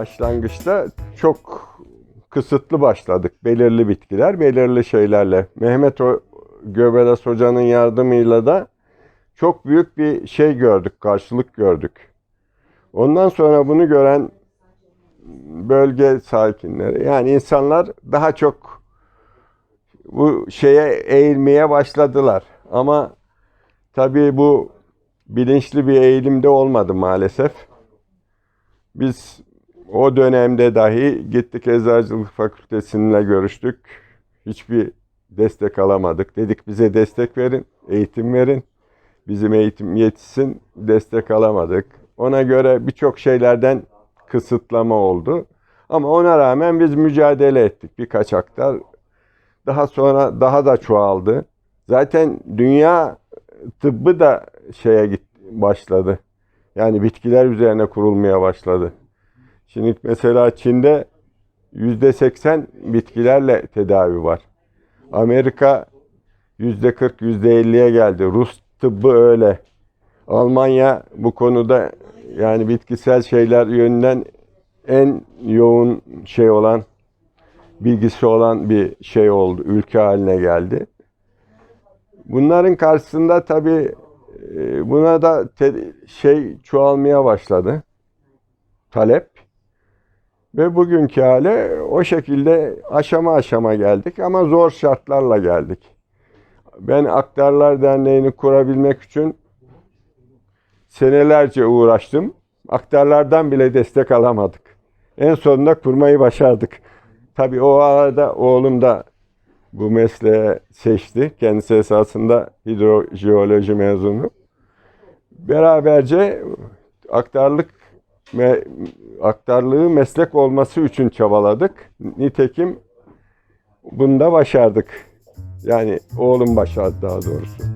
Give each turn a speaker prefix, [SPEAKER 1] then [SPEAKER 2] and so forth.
[SPEAKER 1] Başlangıçta çok kısıtlı başladık. Belirli bitkiler, belirli şeylerle. Mehmet o Göbeles Hoca'nın yardımıyla da çok büyük bir şey gördük, karşılık gördük. Ondan sonra bunu gören bölge sakinleri, yani insanlar daha çok bu şeye eğilmeye başladılar. Ama tabii bu bilinçli bir eğilimde olmadı maalesef. Biz o dönemde dahi gittik Eczacılık Fakültesi'nle görüştük. Hiçbir destek alamadık. Dedik bize destek verin, eğitim verin. Bizim eğitim yetişsin, destek alamadık. Ona göre birçok şeylerden kısıtlama oldu. Ama ona rağmen biz mücadele ettik birkaç aktar. Daha sonra daha da çoğaldı. Zaten dünya tıbbı da şeye git başladı. Yani bitkiler üzerine kurulmaya başladı. Şimdi mesela Çin'de yüzde seksen bitkilerle tedavi var. Amerika yüzde kırk, yüzde elliye geldi. Rus tıbbı öyle. Almanya bu konuda yani bitkisel şeyler yönünden en yoğun şey olan, bilgisi olan bir şey oldu, ülke haline geldi. Bunların karşısında tabii e, buna da şey çoğalmaya başladı. Talep. Ve bugünkü hale o şekilde aşama aşama geldik ama zor şartlarla geldik. Ben Aktarlar Derneği'ni kurabilmek için senelerce uğraştım. Aktarlardan bile destek alamadık. En sonunda kurmayı başardık. Tabii o arada oğlum da bu mesleği seçti. Kendisi esasında hidrojeoloji mezunu. Beraberce aktarlık me, aktarlığı meslek olması için çabaladık. Nitekim bunda başardık. Yani oğlum başardı daha doğrusu.